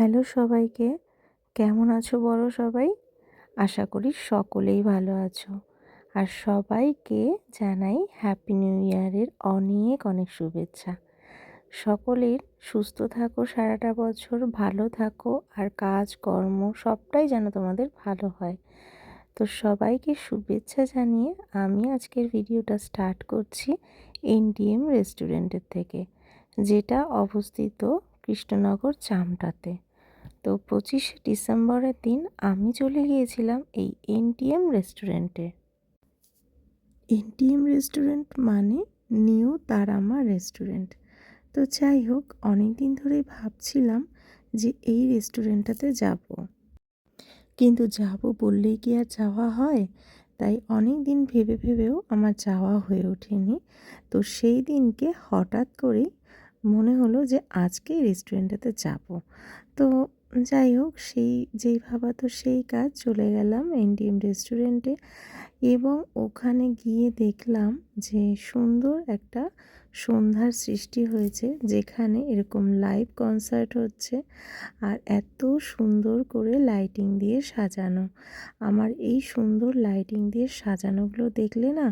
Hello সবাইকে। কেমন আছো বড় সবাই? আশা করি সকলেই ভালো আছো। আর সবাইকে জানাই হ্যাপি নিউ ইয়ারের অনেক অনেক শুভেচ্ছা। সকলের সুস্থ থাকো, সারাটা বছর ভালো থাকো আর কাজ কর্ম সবটাই যেন তোমাদের ভালো হয়। তো সবাইকে শুভেচ্ছা জানিয়ে আমি আজকের ভিডিওটা স্টার্ট করছি এনডিএম রেস্টুরেন্টের থেকে, যেটা অবস্থিত কৃষ্ণনগর চামটাতে। তো পঁচিশে ডিসেম্বরের দিন আমি চলে গিয়েছিলাম এই এনটিএম রেস্টুরেন্টে। এনটিএম রেস্টুরেন্ট মানে নিউ তারামা রেস্টুরেন্ট। তো যাই হোক অনেক দিন ধরেই ভাবছিলাম যে এই রেস্টুরেন্টটাতে যাব। কিন্তু যাব বললেই কি আর যাওয়া হয়? তাই অনেক দিন ভেবে ভেবেও আমার যাওয়া হয়ে ওঠেনি। তো সেই দিনকে হঠাৎ করেই মনে হলো যে আজকে রেস্টুরেন্টটাতে যাব। তো যাই হোক সেই যেই ভাবা তো সেই কাজ চলে গেলাম এনডিএম রেস্টুরেন্টে। এবং ওখানে গিয়ে দেখলাম যে সুন্দর একটা সন্ধ্যার সৃষ্টি হয়েছে, যেখানে এরকম লাইভ কনসার্ট হচ্ছে আর এত সুন্দর করে লাইটিং দিয়ে সাজানো। আমার এই সুন্দর লাইটিং দিয়ে সাজানোগুলো দেখলে না,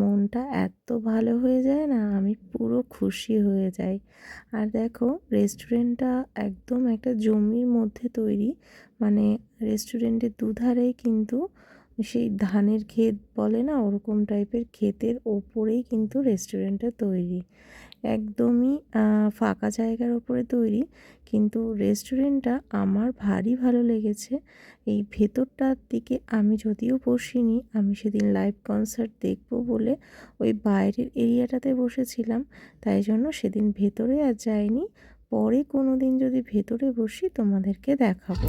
মনটা এত ভালো হয়ে যায় না, আমি পুরো খুশি হয়ে যাই। আর দেখো রেস্টুরেন্টটা একদম একটা জমির মধ্যে তৈরি মানে রেস্টুরেন্টের দুধারেই কিন্তু সেই ধানের ক্ষেত বলে না, ওরকম টাইপের ক্ষেতের ওপরেই কিন্তু রেস্টুরেন্টটা তৈরি। একদমই ফাঁকা জায়গার ওপরে তৈরি। কিন্তু রেস্টুরেন্টটা আমার ভারী ভালো লেগেছে। এই ভেতরটার দিকে আমি যদিও বসিনি, আমি সেদিন লাইভ কনসার্ট দেখব বলে ওই বাইরের এরিয়াটাতে বসেছিলাম। তাই জন্য সেদিন ভেতরে আর যাইনি। পরে কোনো দিন যদি ভেতরে বসি, তোমাদেরকে দেখাবো।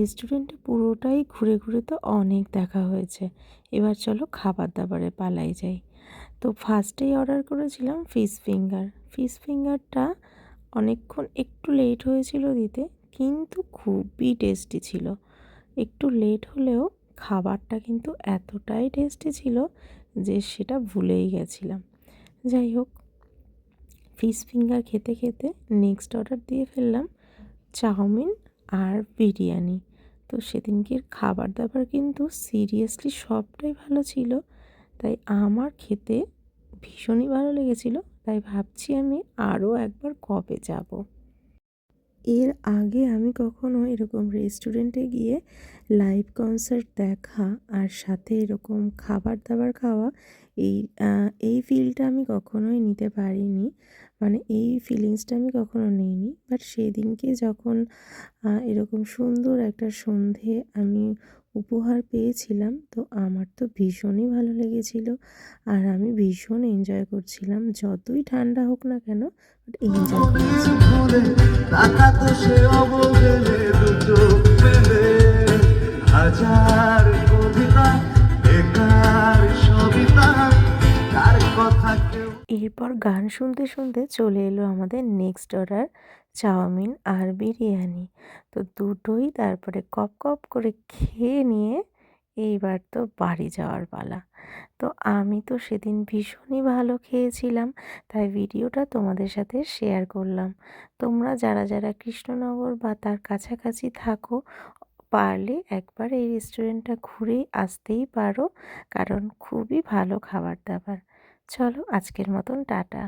রেস্টুরেন্টে পুরোটাই ঘুরে ঘুরে তো অনেক দেখা হয়েছে। এবার চলো খাবার দাবারে পালাই যাই। তো ফার্স্টেই অর্ডার করেছিলাম ফিশ ফিঙ্গার ফিশ ফিঙ্গারটা অনেকক্ষণ একটু লেট হয়েছিল দিতে, কিন্তু খুবই টেস্টি ছিল। একটু লেট হলেও খাবারটা কিন্তু এতটাই টেস্টি ছিল যে সেটা ভুলেই গেছিলাম। যাই হোক ফিশ ফিঙ্গার খেতে খেতে নেক্সট অর্ডার দিয়ে ফেললাম, চাউমিন আর বিরিয়ানি। তো সেদিনকের খাবার দাবার কিন্তু সিরিয়াসলি সবটাই ভালো ছিল। তাই আমার খেতে ভীষণই ভালো লেগেছিল। তাই ভাবছি আমি আরও একবার কবে যাব। এর আগে আমি কখনো এরকম রেস্টুরেন্টে গিয়ে লাইভ কনসার্ট দেখা আর সাথে এরকম খাবার দাবার খাওয়া, এই ফিলটা আমি কখনোই নিতে পারিনি। মানে এই ফিলিংসটা আমি কখনো নিইনি। বাট সেদিনকে যখন এরকম সুন্দর একটা সন্ধে আমি উপহার পেয়েছিলাম, তো আমার তো ভীষণই ভালো লেগেছিল। আর আমি ভীষণ এনজয় করছিলাম, যতই ঠান্ডা হোক না কেন এনজয় হাজার এরপর গান শুনতে শুনতে চলে এলো আমাদের নেক্সট অর্ডার চাউমিন আর বিরিয়ানি। তো দুটোই তারপরে কপ কপ করে খেয়ে নিয়ে এইবার তো বাড়ি যাওয়ার পালা। তো আমি তো সেদিন ভীষণই ভালো খেয়েছিলাম, তাই ভিডিওটা তোমাদের সাথে শেয়ার করলাম। তোমরা যারা যারা কৃষ্ণনগর বা তার কাছাকাছি থাকো, পারলে একবার এই রেস্টুরেন্টটা ঘুরেই আসতেই পারো, কারণ খুবই ভালো খাবার দাবার। চলো আজকের মতন টাটা।